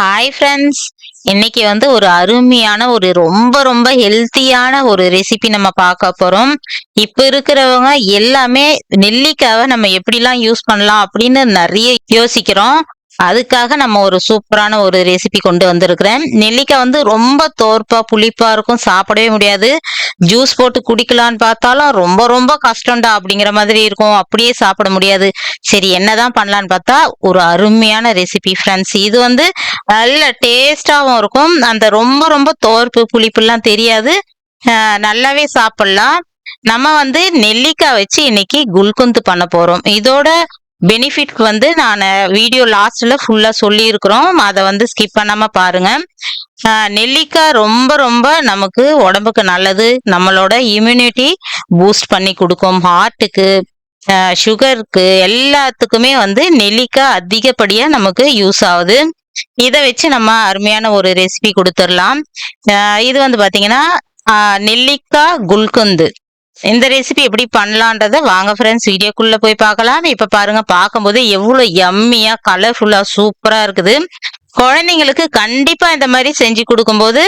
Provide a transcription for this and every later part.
Hi friends இன்னைக்கு வந்து ஒரு அருமையான ஒரு ரொம்ப ரொம்ப ஹெல்த்தியான ஒரு ரெசிபி நம்ம பார்க்க போறோம். இப்ப இருக்கிறவங்க எல்லாமே நெல்லிக்காவை நம்ம எப்படிலாம் யூஸ் பண்ணலாம் அப்படின்னு நிறைய யோசிக்கிறோம். அதுக்காக நம்ம ஒரு சூப்பரான ஒரு ரெசிபி கொண்டு வந்திருக்கிறேன். நெல்லிக்காய் வந்து ரொம்ப தோற்பா புளிப்பா இருக்கும். சாப்பிடவே முடியாது. ஜூஸ் போட்டு குடிக்கலான்னு பார்த்தாலும் ரொம்ப ரொம்ப கஷ்டம்டா அப்படிங்கிற மாதிரி இருக்கும். அப்படியே சாப்பிட முடியாது. சரி என்னதான் பண்ணலான்னு பார்த்தா ஒரு அருமையான ரெசிபி ஃப்ரெண்ட்ஸ் இது வந்து நல்ல டேஸ்டாகவும் இருக்கும். அந்த ரொம்ப ரொம்ப தோற்பு புளிப்புலாம் தெரியாது. நல்லாவே சாப்பிடலாம். நம்ம வந்து நெல்லிக்காய் வச்சு இன்னைக்கு குல்குந்து பண்ண போறோம். இதோட பெனிஃபிட் வந்து நான் வீடியோ லாஸ்ட்ல ஃபுல்லா சொல்லியிருக்கிறோம். அதை வந்து ஸ்கிப் பண்ணாம பாருங்க. நெல்லிக்காய் ரொம்ப ரொம்ப நமக்கு உடம்புக்கு நல்லது. நம்மளோட இம்யூனிட்டி பூஸ்ட் பண்ணி கொடுக்கும். ஹார்ட்டுக்கு சுகருக்கு எல்லாத்துக்குமே வந்து நெல்லிக்காய் அதிகப்படியா நமக்கு யூஸ் ஆகுது. இதை வச்சு நம்ம அருமையான ஒரு ரெசிபி கொடுத்துடலாம். இது வந்து பாத்தீங்கன்னா நெல்லிக்காய் குல்குந்து. இந்த ரெசிபி எப்படி பண்ணலான்றதை வாங்க ஃப்ரெண்ட்ஸ் வீடியோக்குள்ளே போய் பார்க்கலாம். இப்போ பாருங்க பார்க்கும்போது எவ்வளோ எம்மியாக கலர்ஃபுல்லாக சூப்பராக இருக்குது. குழந்தைங்களுக்கு கண்டிப்பாக இந்த மாதிரி செஞ்சு கொடுக்கும்போது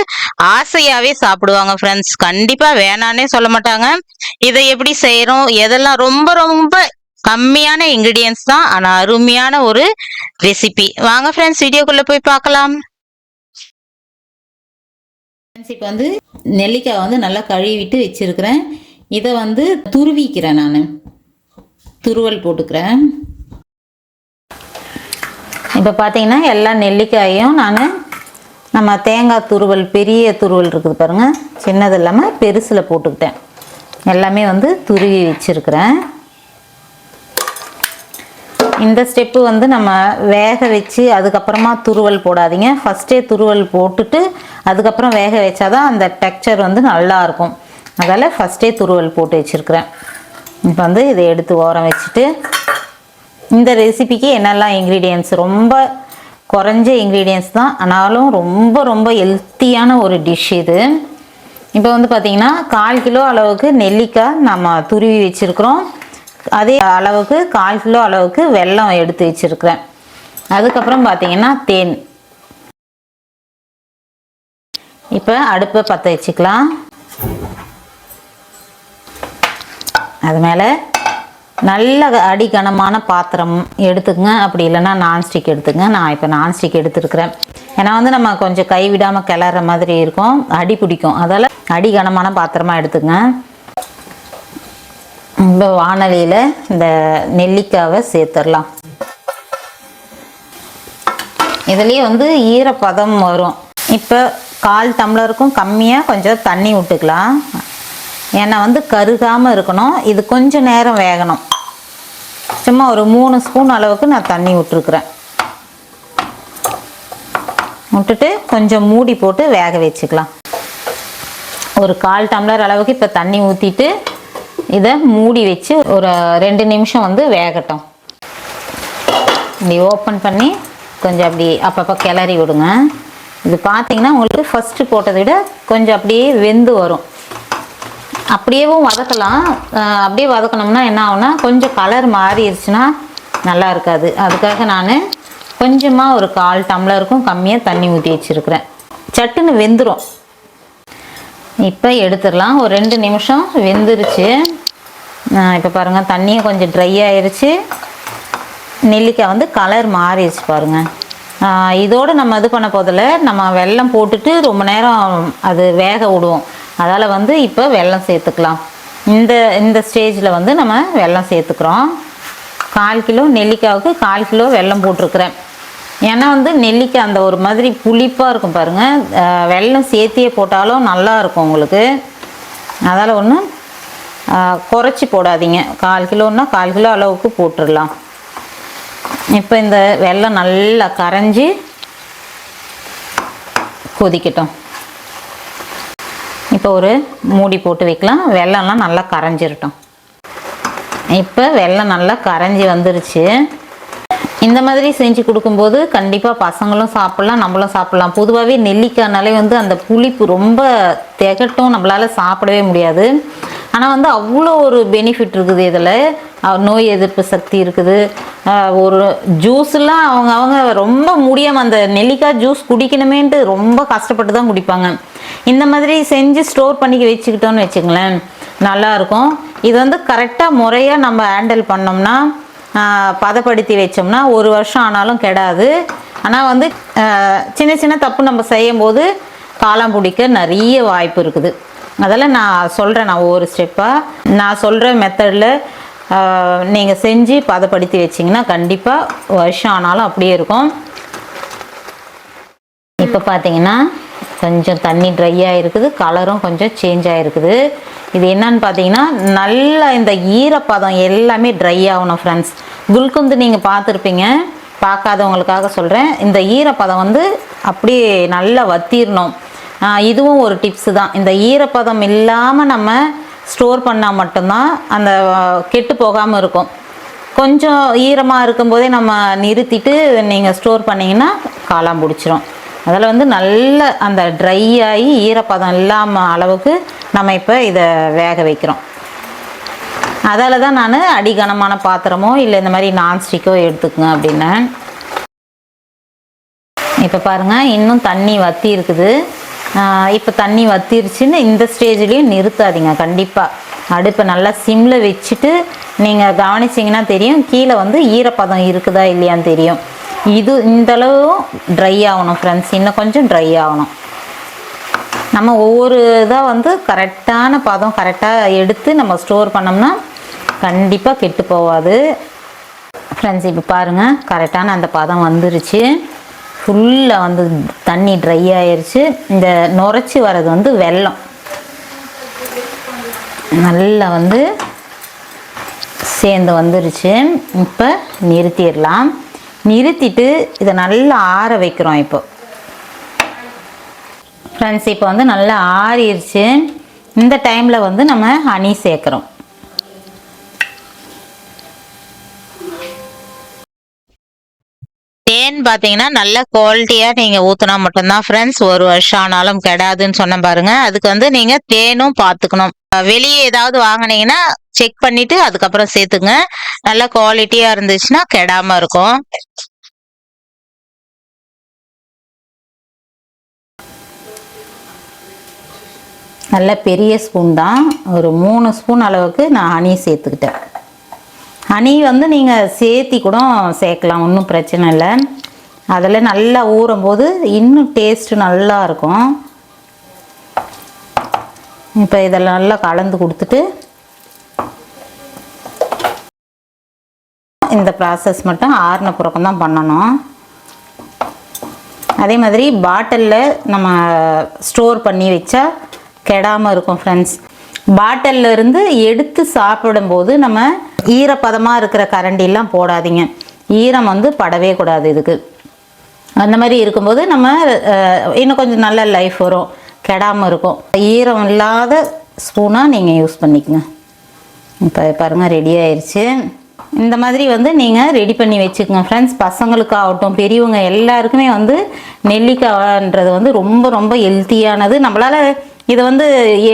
ஆசையாகவே சாப்பிடுவாங்க ஃப்ரெண்ட்ஸ் கண்டிப்பாக வேணான்னே சொல்ல மாட்டாங்க. இதை எப்படி செய்கிறோம் எதெல்லாம் ரொம்ப ரொம்ப கம்மியான இன்க்ரீடியன்ஸ் தான் ஆனால் அருமையான ஒரு ரெசிபி வாங்க ஃப்ரெண்ட்ஸ் வீடியோக்குள்ளே போய் பார்க்கலாம். இப்போ வந்து நெல்லிக்காய் வந்து நல்லா கழுவிட்டு வச்சிருக்கிறேன். இதை வந்து துருவிக்கிறேன் நான். துருவல் போட்டுக்கிறேன். இப்போ பார்த்தீங்கன்னா எல்லா நெல்லிக்காயும் நான் நம்ம தேங்காய் துருவல் பெரிய துருவல் இருக்குது பாருங்க. சின்னது இல்லாமல் பெருசில் போட்டுக்கிட்டேன். எல்லாமே வந்து துருவி வச்சுருக்கிறேன். இந்த ஸ்டெப்பு வந்து நம்ம வேக வச்சு அதுக்கப்புறமா துருவல் போடாதீங்க. ஃபஸ்ட்டே துருவல் போட்டுட்டு அதுக்கப்புறம் வேக வச்சாதான் அந்த டெக்ஸ்சர் வந்து நல்லா இருக்கும். அதால் ஃபஸ்ட்டே துருவல் போட்டு வச்சுருக்கிறேன். இப்போ வந்து இதை எடுத்து ஓரம் வச்சுட்டு இந்த ரெசிபிக்கு என்னெல்லாம் இன்க்ரீடியன்ஸ் ரொம்ப குறைஞ்ச இன்க்ரீடியன்ஸ் தான். ஆனாலும் ரொம்ப ரொம்ப ஹெல்த்தியான ஒரு டிஷ் இது. இப்போ வந்து பார்த்திங்கன்னா கால் கிலோ அளவுக்கு நெல்லிக்காய் நம்ம துருவி வச்சுருக்குறோம். அதே அளவுக்கு கால் கிலோ அளவுக்கு வெல்லம் எடுத்து வச்சுருக்கிறேன். அதுக்கப்புறம் பார்த்தீங்கன்னா தேன். இப்போ அடுப்பை பற்ற வச்சுக்கலாம். அது மேலே நல்ல அடி கனமான பாத்திரம் எடுத்துக்கங்க. அப்படி இல்லைன்னா நான்ஸ்டிக் எடுத்துங்க நான் இப்போ நான்ஸ்டிக் எடுத்துருக்கிறேன். ஏன்னா வந்து நம்ம கொஞ்சம் கை விடாமல் கிளற மாதிரி இருக்கும். அடி பிடிக்கும். அதால் அடி கனமான பாத்திரமா எடுத்துங்க இப்போ வானலியில் இந்த நெல்லிக்காவை சேர்த்துடலாம். இதுலேயே வந்து ஈரப்பதம் வரும். இப்போ கால் டம்ளருக்கும் கம்மியாக கொஞ்சம் தண்ணி விட்டுக்கலாம். ஏன்னா வந்து கருகாமல் இருக்கணும். இது கொஞ்சம் நேரம் வேகணும். சும்மா ஒரு மூணு ஸ்பூன் அளவுக்கு நான் தண்ணி விட்டுருக்குறேன். விட்டுட்டு கொஞ்சம் மூடி போட்டு வேக வச்சுக்கலாம். ஒரு கால் டம்ளர் அளவுக்கு இப்போ தண்ணி ஊற்றிட்டு இதை மூடி வச்சு ஒரு ரெண்டு நிமிஷம் வந்து வேகட்டும். இப்படி ஓப்பன் பண்ணி கொஞ்சம் அப்படி அப்பப்போ கிளறி விடுங்க. இது பார்த்தீங்கன்னா உங்களுக்கு ஃபஸ்ட்டு போட்டதை விட கொஞ்சம் அப்படியே வெந்து வரும். அப்படியேவும் வதக்கலாம். அப்படியே வதக்கணும்னா என்ன ஆகும்னா கொஞ்சம் கலர் மாறிடுச்சுன்னா நல்லா இருக்காது. அதுக்காக நான் கொஞ்சமாக ஒரு கால் டம்ளருக்கும் கம்மியாக தண்ணி ஊற்றி வச்சுருக்கிறேன். சட்டுன்னு வெந்துடும் இப்போ எடுத்துடலாம். ஒரு ரெண்டு நிமிஷம் வெந்துருச்சு. இப்போ பாருங்கள் தண்ணியும் கொஞ்சம் ட்ரை ஆயிடுச்சு நெல்லிக்காய் வந்து கலர் மாறிடுச்சு பாருங்கள் இதோடு நம்ம இது பண்ண போதில் நம்ம வெல்லம் போட்டுட்டு ரொம்ப நேரம் அது வேக விடுவோம். அதால் வந்து இப்போ வெள்ளம் சேர்த்துக்கலாம். இந்த இந்த ஸ்டேஜில் வந்து நம்ம வெல்லம் சேர்த்துக்கிறோம். கால் கிலோ நெல்லிக்காவுக்கு கால் கிலோ வெல்லம் போட்டிருக்கிறேன். ஏன்னா வந்து நெல்லிக்காய் அந்த ஒரு மாதிரி புளிப்பாக இருக்கும் பாருங்கள் வெள்ளம் வெல்லம் சேர்த்தியே போட்டாலும் நல்லா இருக்கும் உங்களுக்கு. அதால் ஒன்றும் குறைச்சி போடாதீங்க. கால் கிலோன்னா கால் கிலோ அளவுக்கு போட்டுடலாம். இப்போ இந்த வெள்ளம் நல்லா கரைஞ்சி கொதிக்கட்டும். இப்போ ஒரு மூடி போட்டு வைக்கலாம். வெள்ளம்லாம் நல்லா கரைஞ்சிருட்டோம். இப்போ வெல்லம் நல்லா கரைஞ்சி வந்துருச்சு. இந்த மாதிரி செஞ்சு கொடுக்கும்போது கண்டிப்பாக பசங்களும் சாப்பிட்லாம் நம்மளும் சாப்பிட்லாம். பொதுவாகவே நெல்லிக்காய்னாலே வந்து அந்த புளிப்பு ரொம்ப திகட்டும் நம்மளால் சாப்பிடவே முடியாது. ஆனால் வந்து அவ்வளோ ஒரு பெனிஃபிட் இருக்குது இதில். நோய் எதிர்ப்பு சக்தி இருக்குது. ஒரு ஜூஸ்லாம் அவங்க அவங்க ரொம்ப முடியாமல் அந்த நெல்லிக்காய் ஜூஸ் குடிக்கணுமேன்ட்டு ரொம்ப கஷ்டப்பட்டு தான் குடிப்பாங்க. இந்த மாதிரி செஞ்சு ஸ்டோர் பண்ணி வச்சுக்கிட்டோம்னு வச்சுங்களேன் நல்லா இருக்கும் இது வந்து கரெக்டாக முறையாக நம்ம ஹேண்டில் பண்ணோம்னா பதப்படுத்தி வச்சோம்னா ஒரு வருஷம் ஆனாலும் கெடாது. ஆனால் வந்து சின்ன சின்ன தப்பு நம்ம செய்யும்போது காலம் பிடிக்க நிறைய வாய்ப்பு இருக்குது. அதெல்லாம் நான் சொல்கிறேன் நான் ஒவ்வொரு ஸ்டெப்பாக நான் சொல்கிற மெத்தடில் நீங்கள் செஞ்சு பதப்படுத்தி வச்சிங்கன்னா கண்டிப்பாக வருஷம் ஆனாலும் அப்படியே இருக்கும். இப்போ பார்த்தீங்கன்னா கொஞ்சம் தண்ணி ட்ரை ஆகிருக்குது கலரும் கொஞ்சம் சேஞ்ச் ஆகிருக்குது இது என்னன்னு பார்த்தீங்கன்னா நல்லா இந்த ஈரப்பதம் எல்லாமே ட்ரை ஆகணும் ஃப்ரெண்ட்ஸ் குல்குந்து நீங்கள் பார்த்துருப்பீங்க பார்க்காதவங்களுக்காக சொல்கிறேன் இந்த ஈரப்பதம் வந்து அப்படியே நல்லா வத்திரணும். இதுவும் ஒரு டிப்ஸு தான். இந்த ஈரப்பதம் இல்லாமல் நம்ம ஸ்டோர் பண்ணால் மட்டும்தான் அந்த கெட்டு போகாமல் இருக்கும். கொஞ்சம் ஈரமாக இருக்கும்போதே நம்ம நிறுத்திட்டு நீங்கள் ஸ்டோர் பண்ணிங்கன்னா காளான் பிடிச்சிரும். அதில் வந்து நல்ல அந்த ட்ரை ஆகி ஈரப்பதம் இல்லாமல் அளவுக்கு நம்ம இப்போ இதை வேக வைக்கிறோம். அதால் தான் நான் அடிகனமான பாத்திரமோ இல்லை இந்த மாதிரி நான்ஸ்டிக்கோ எடுத்துக்கங்க அப்படின்னேன். இப்போ பாருங்கள் இன்னும் தண்ணி வத்தி இருக்குது. இப்போ தண்ணி வத்திருச்சுன்னு இந்த ஸ்டேஜ்லேயும் நிறுத்தாதீங்க கண்டிப்பாக அடுப்பை நல்லா சிம்மில் வச்சுட்டு நீங்கள் கவனிச்சிங்கன்னா தெரியும் கீழே வந்து ஈரப்பதம் இருக்குதா இல்லையான்னு தெரியும். இது இந்தளவும் ட்ரை ஆகணும் ஃப்ரெண்ட்ஸ் இன்னும் கொஞ்சம் ட்ரை ஆகணும். நம்ம ஒவ்வொரு இதாக வந்து கரெக்டான பதம் கரெக்டாக எடுத்து நம்ம ஸ்டோர் பண்ணோம்னா கண்டிப்பாக கெட்டு போகாது. ஃப்ரெண்ட்ஸ் இப்போ பாருங்கள் கரெக்டான அந்த பதம் வந்துருச்சு. ஃபுல்லாக வந்து தண்ணி ட்ரை ஆயிடுச்சு இந்த நுரைச்சி வர்றது வந்து வெள்ளம். நல்லா வந்து சேர்ந்து வந்துருச்சு. இப்போ நிறுத்திடலாம். நிறுத்திட்டு இதை நல்லா ஆற வைக்கிறோம் இப்போ. ஃப்ரெண்ட்ஸ் இப்போ வந்து நல்லா ஆறிடுச்சு இந்த டைமில் வந்து நம்ம ஹனி சேர்க்குறோம். தேன் பார்த்தீங்கன்னா நல்ல குவாலிட்டியாக நீங்கள் ஊற்றினா மட்டும்தான் ஃப்ரெண்ட்ஸ் ஒரு வருஷம் ஆனாலும் கெடாதுன்னு சொன்ன பாருங்கள் அதுக்கு வந்து நீங்கள் தேனும் பார்த்துக்கணும். வெளியே ஏதாவது வாங்குனீங்கன்னா செக் பண்ணிட்டு அதுக்கப்புறம் சேர்த்துங்க. நல்ல குவாலிட்டியாக இருந்துச்சுன்னா கெடாம இருக்கும். நல்ல பெரிய ஸ்பூன் தான். ஒரு மூணு ஸ்பூன் அளவுக்கு நான் ஹனி சேர்த்துக்கிட்டேன். ஹனி வந்து நீங்கள் சேர்த்தி கூட சேர்க்கலாம் ஒன்றும் பிரச்சனை இல்லை. அதில் நல்லா ஊறும் போது இன்னும் டேஸ்ட்டு நல்லா இருக்கும். இப்போ இதெல்லாம் நல்லா கலந்து கொடுத்துட்டு இந்த ப்ராசஸ் மட்டும் ஆறுன புறக்கம் தான் பண்ணணும். அதே மாதிரி பாட்டிலில் நம்ம ஸ்டோர் பண்ணி வச்சா கெடாமல் இருக்கும் ஃப்ரெண்ட்ஸ் பாட்டில்ல இருந்து எடுத்து சாப்பிடும்போது நம்ம ஈரப்பதமாக இருக்கிற கரண்டிலாம் போடாதீங்க. ஈரம் வந்து படவே கூடாது இதுக்கு. அந்த மாதிரி இருக்கும்போது நம்ம இன்னும் கொஞ்சம் நல்ல லைஃப் வரும். கெடாமல் இருக்கும். ஈரம் இல்லாத ஸ்பூனாக நீங்கள் யூஸ் பண்ணிக்கங்க. இப்போ பாருங்கள் ரெடி ஆயிடுச்சு இந்த மாதிரி வந்து நீங்கள் ரெடி பண்ணி வச்சுக்கோங்க. ஃப்ரெண்ட்ஸ் பசங்களுக்கு ஆகட்டும் பெரியவங்க எல்லாருக்குமே வந்து நெல்லிக்காய்ன்றது வந்து ரொம்ப ரொம்ப ஹெல்த்தியானது நம்மளால் இதை வந்து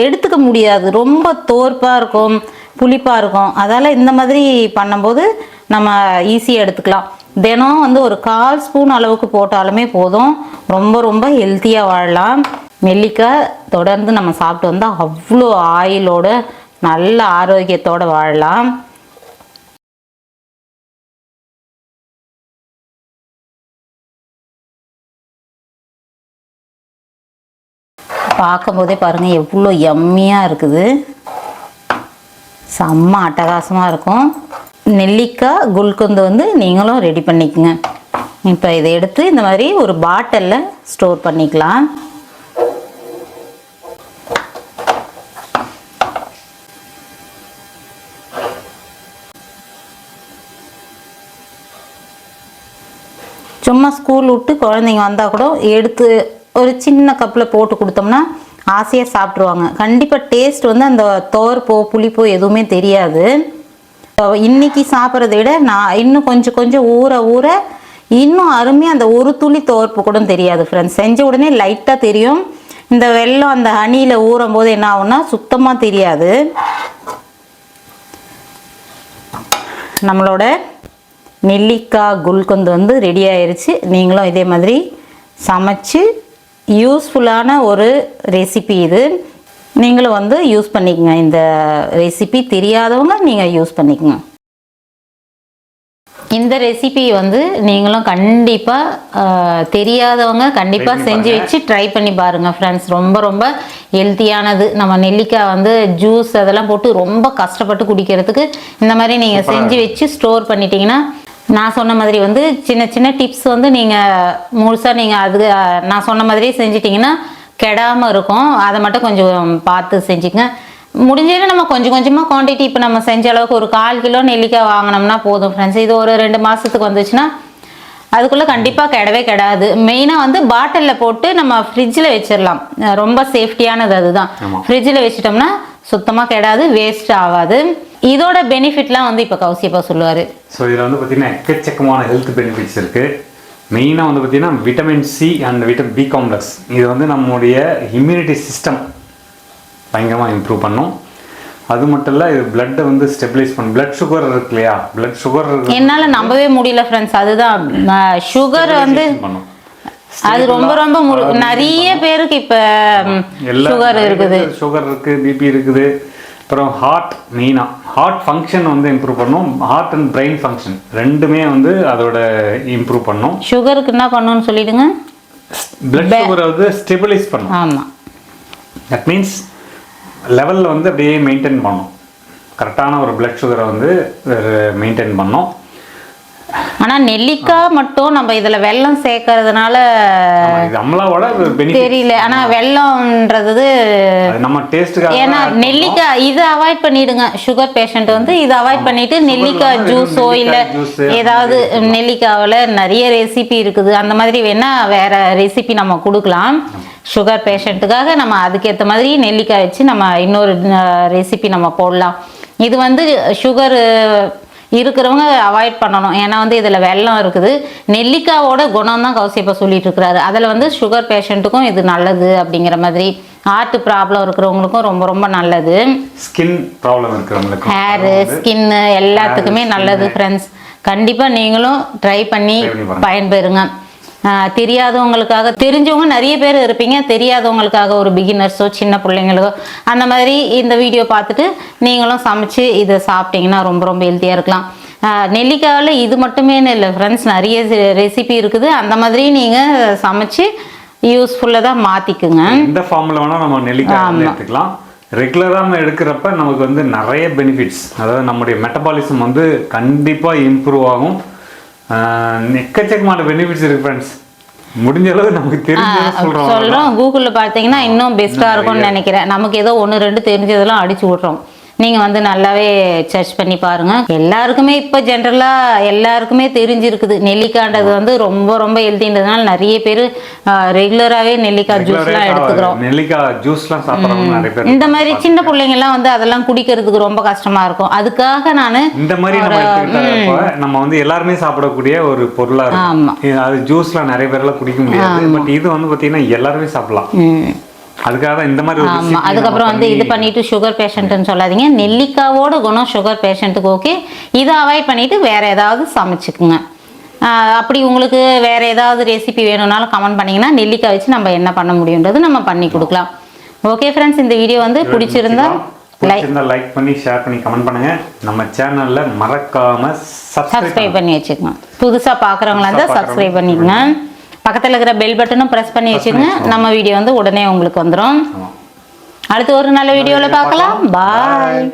எடுத்துக்க முடியாது. ரொம்ப தோற்பாக இருக்கும் புளிப்பாக இருக்கும். அதால் இந்த மாதிரி பண்ணும்போது நம்ம ஈஸியாக எடுத்துக்கலாம். தினம் வந்து ஒரு கால் ஸ்பூன் அளவுக்கு போட்டாலுமே போதும். ரொம்ப ரொம்ப ஹெல்த்தியாக வாழலாம். நெல்லிக்காய் தொடர்ந்து நம்ம சாப்பிட்டு வந்தால் அவ்வளோ ஆயிலோட நல்ல ஆரோக்கியத்தோட வாழலாம். பார்க்கும்போதே பாருங்கள் எவ்வளோ எம்மியாக இருக்குது. செம்ம அட்டகாசமாக இருக்கும். நெல்லிக்காய் குல்கந்து வந்து நீங்களும் ரெடி பண்ணிக்கோங்க. இப்போ இதை எடுத்து இந்த மாதிரி ஒரு பாட்டிலில் ஸ்டோர் பண்ணிக்கலாம். சும்மா ஸ்கூல் விட்டு குழந்தைங்க வந்தால் கூட எடுத்து ஒரு சின்ன கப்பில் போட்டு கொடுத்தோம்னா ஆசையாக சாப்பிட்ருவாங்க கண்டிப்பாக டேஸ்ட் வந்து அந்த தோர்ப்போ புளிப்போ எதுவுமே தெரியாது. இன்னைக்கு சாப்பிட்றத விட நான் இன்னும் கொஞ்சம் கொஞ்சம் ஊற ஊற இன்னும் அருமையாக அந்த ஒரு துளி தோர்ப்பு கூட தெரியாது ஃப்ரெண்ட்ஸ் செஞ்ச உடனே லைட்டாக தெரியும். இந்த வெள்ளம் அந்த ஹனியில் ஊறும் போது என்ன ஆகும்னா சுத்தமாக தெரியாது. நம்மளோட நெல்லிக்காய் குல்கந்து வந்து ரெடி ஆயிருச்சு. நீங்களும் இதே மாதிரி சமைச்சு யூஸ்ஃபுல்லான ஒரு ரெசிபி இது. நீங்களும் வந்து யூஸ் பண்ணிக்கங்க. இந்த ரெசிபி தெரியாதவங்க நீங்கள் யூஸ் பண்ணிக்கங்க. இந்த ரெசிபி வந்து நீங்களும் கண்டிப்பாக தெரியாதவங்க கண்டிப்பாக செஞ்சு. வச்சு ட்ரை பண்ணி பாருங்க ஃப்ரெண்ட்ஸ் ரொம்ப ரொம்ப ஹெல்த்தியானது நம்ம நெல்லிக்காய் வந்து ஜூஸ் அதெல்லாம் போட்டு ரொம்ப கஷ்டப்பட்டு குடிக்கிறதுக்கு இந்த மாதிரி நீங்கள் செஞ்சு வச்சு ஸ்டோர் பண்ணிட்டீங்கன்னா நான் சொன்ன மாதிரி வந்து சின்ன சின்ன டிப்ஸ் வந்து நீங்கள் முழுசாக நீங்கள் அது நான் சொன்ன மாதிரியே செஞ்சிட்டிங்கன்னா கெடாமல் இருக்கும். அதை மட்டும் கொஞ்சம் பார்த்து செஞ்சுக்கங்க. முடிஞ்சது நம்ம கொஞ்சம் கொஞ்சமாக குவான்டிட்டி இப்போ நம்ம செஞ்ச அளவுக்கு ஒரு கால் கிலோ நெல்லிக்காய் வாங்கினோம்னா போதும் ஃப்ரெண்ட்ஸ் இது ஒரு ரெண்டு மாதத்துக்கு வந்துச்சுன்னா அதுக்குள்ளே கண்டிப்பாக கெடவே கெடாது. மெயினாக வந்து பாட்டிலில் போட்டு நம்ம ஃப்ரிட்ஜில் வச்சிடலாம் ரொம்ப சேஃப்டியானது அதுதான். ஃப்ரிட்ஜில் வச்சிட்டோம்னா சுத்தமாக கெடாது வேஸ்ட் ஆகாது. இதோட பெனிஃபிட்லாம் வந்து இப்போ கௌசியப்பா சொல்லுவார். ஸோ இதில் வந்து பார்த்தீங்கன்னா எக்கச்சக்கமான ஹெல்த் பெனிஃபிட்ஸ் இருக்குது மெயினாக வந்து பார்த்தீங்கன்னா vitamin C and vitamin B complex இது வந்து நம்முடைய இம்யூனிட்டி சிஸ்டம் பயங்கரமாக இம்ப்ரூவ் பண்ணும். அது மட்டும் இல்லை இது பிளட்டை வந்து ஸ்டெபிலைஸ் பண்ணும். பிளட் சுகர் இருக்கு இல்லையா? பிளட் சுகர் என்னால் நம்பவே முடியல ஃப்ரெண்ட்ஸ் அதுதான் சுகர் வந்து அது ரொம்ப ரொம்ப நிறைய பேருக்கு இப்போ சுகர் இருக்குது. சுகர் இருக்கு பிபி இருக்குது. அப்புறம் ஹார்ட் மெயினாக ஹார்ட் ஃபங்க்ஷன் வந்து இம்ப்ரூவ் பண்ணும். ஹார்ட் அண்ட் பிரெயின் ஃபங்க்ஷன் ரெண்டுமே வந்து அதோட இம்ப்ரூவ் பண்ணும். சுகருக்கு என்ன பண்ணணும்னு சொல்லிடுங்க? பிளட் சுகரை வந்து ஸ்டெபிலைஸ் பண்ணும். ஆமாம் தட் மீன்ஸ் லெவலில் வந்து அப்படியே மெயின்டைன் பண்ணும். கரெக்டான ஒரு பிளட் சுகரை வந்து மெயின்டைன் பண்ணும். ஆனால் நெல்லிக்காய் மட்டும் நம்ம இதில் வெல்லம் சேர்க்கறதுனால தெரியல. ஆனால் வெல்லம்ன்றது நம்ம ஏன்னா நெல்லிக்காய் இதை அவாய்ட் பண்ணிடுங்க. சுகர் பேஷண்ட் வந்து இதை அவாய்ட் பண்ணிட்டு நெல்லிக்காய் ஜூஸோ இல்லை ஏதாவது நெல்லிக்காவில் நிறைய ரெசிபி இருக்குது. அந்த மாதிரி வேணா வேற ரெசிபி நம்ம கொடுக்கலாம். சுகர் பேஷண்ட்டுக்காக நம்ம அதுக்கேற்ற மாதிரி நெல்லிக்காய் வச்சு நம்ம இன்னொரு ரெசிபி நம்ம போடலாம். இது வந்து சுகர் இருக்கிறவங்க அவாய்ட் பண்ணணும். ஏன்னா வந்து இதில் வெல்லம் இருக்குது. நெல்லிக்காவோட குணம் தான் கௌசியப்பா சொல்லிட்டு இருக்கிறாரு அதில் வந்து சுகர் பேஷண்ட்டுக்கும் இது நல்லது அப்படிங்கிற மாதிரி ஹார்ட் ப்ராப்ளம் இருக்கிறவங்களுக்கும் ரொம்ப ரொம்ப நல்லது. ஸ்கின் ப்ராப்ளம் இருக்கிறவங்களுக்கு ஹேரு ஸ்கின்னு எல்லாத்துக்குமே நல்லது. ஃப்ரெண்ட்ஸ் கண்டிப்பாக நீங்களும் ட்ரை பண்ணி. பயன்பெறுங்க. தெரியாதவங்களுக்காக தெரிஞ்சவங்க நிறைய பேர் இருப்பீங்க. தெரியாதவங்களுக்காக ஒரு பிகினர்ஸோ சின்ன பிள்ளைங்களுக்கோ அந்த மாதிரி இந்த வீடியோ பார்த்துட்டு நீங்களும் சமைச்சு இதை சாப்பிட்டீங்கன்னா ரொம்ப ரொம்ப ஹெல்த்தியாக இருக்கலாம். நெல்லிக்காயில் இது மட்டுமே இல்லை ஃப்ரெண்ட்ஸ் நிறைய ரெசிபி இருக்குது. அந்த மாதிரி நீங்கள் சமைச்சு யூஸ்ஃபுல்லாக தான் மாற்றிக்குங்க எந்த ஃபார்ம்ல வேணா நம்ம நெல்லிக்காய் எடுத்துக்கலாம். ரெகுலராக நம்ம எடுக்கிறப்ப நமக்கு வந்து நிறைய பெனிஃபிட்ஸ் அதாவது நம்முடைய மெட்டபாலிசம் வந்து கண்டிப்பா இம்ப்ரூவ் ஆகும். எக்கச்சக்கமான பெனிஃபிட்ஸ் இருக்கு ஃப்ரெண்ட்ஸ் முடிஞ்ச அளவு நமக்கு தெரிஞ்சதை சொல்றோம் கூகுள்ல பார்த்தீங்கன்னா இன்னும் பெஸ்ட்டாக இருக்கும்னு நினைக்கிறேன். நமக்கு ஏதோ ஒன்று ரெண்டு தெரிஞ்சதெல்லாம் அடிச்சு விட்றோம். நீங்கள் வந்து நல்லாவே சர்ச் பண்ணி பாருங்க. எல்லாருக்குமே இப்போ ஜென்ரலாக எல்லாருக்குமே தெரிஞ்சிருக்குது. நெல்லிக்கான்றது வந்து ரொம்ப ரொம்ப ஹெல்த்தின்றதுனால நிறைய பேர் ரெகுலராகவே நெல்லிக்காய் ஜூஸ்லாம் எடுத்துக்கிறோம். நெல்லிக்காய் ஜூஸ்லாம் சாப்பிட்றவங்க இந்த மாதிரி சின்ன பிள்ளைங்கலாம் வந்து அதெல்லாம் குடிக்கிறதுக்கு ரொம்ப கஷ்டமா இருக்கும். அதுக்காக நான் இந்த மாதிரி நம்ம வந்து எல்லாருமே சாப்பிடக்கூடிய ஒரு பொருளா ஆமா. இருக்கும் அது ஜூஸ்லாம் நிறைய பேர்லாம் குடிக்க முடியாது. பட் இது வந்து பாத்தீங்கன்னா எல்லாருமே சாப்பிடலாம். அதுக்காக தான் இந்த மாதிரி ஒரு ஆமா. recipe நம்ம அதுக்கப்புறம் வந்து இது பண்ணி- பண்ணிட்டு சுகர் பேஷண்ட்னு சொல்லாதீங்க. நெல்லிக்காவோட குணம் சுகர் பேஷண்ட்டுக்கு ஓகே இதை அவாய்ட் பண்ணிட்டு வேற ஏதாவது சமைச்சுக்குங்க. அப்படி உங்களுக்கு வேற ஏதாவது ரெசிபி வேணும்னாலும் கமெண்ட் பண்ணீங்கன்னா நெல்லிக்காய் வச்சு நம்ம என்ன பண்ண முடியுன்றது நம்ம பண்ணி கொடுக்கலாம். ஓகே ஃப்ரெண்ட்ஸ் இந்த வீடியோ வந்து பிடிச்சிருந்தா லைக் பண்ணி ஷேர் பண்ணி கமெண்ட் பண்ணுங்க. நம்ம சேனல்ல மறக்காம சப்ஸ்கிரைப் பண்ணி வச்சுக்கோங்க. புதுசாக பார்க்குறவங்களா இருந்தால் புதுசா சப்ஸ்கிரைப் பண்ணிக்கங்க. பக்கத்தில் இருக்கிற பெல் பட்டனும் ப்ரெஸ் பண்ணி வச்சுக்கோங்க. நம்ம வீடியோ வந்து உடனே உங்களுக்கு வந்துடும் அடுத்து ஒரு நல்ல வீடியோவில் பார்க்கலாம். பாய்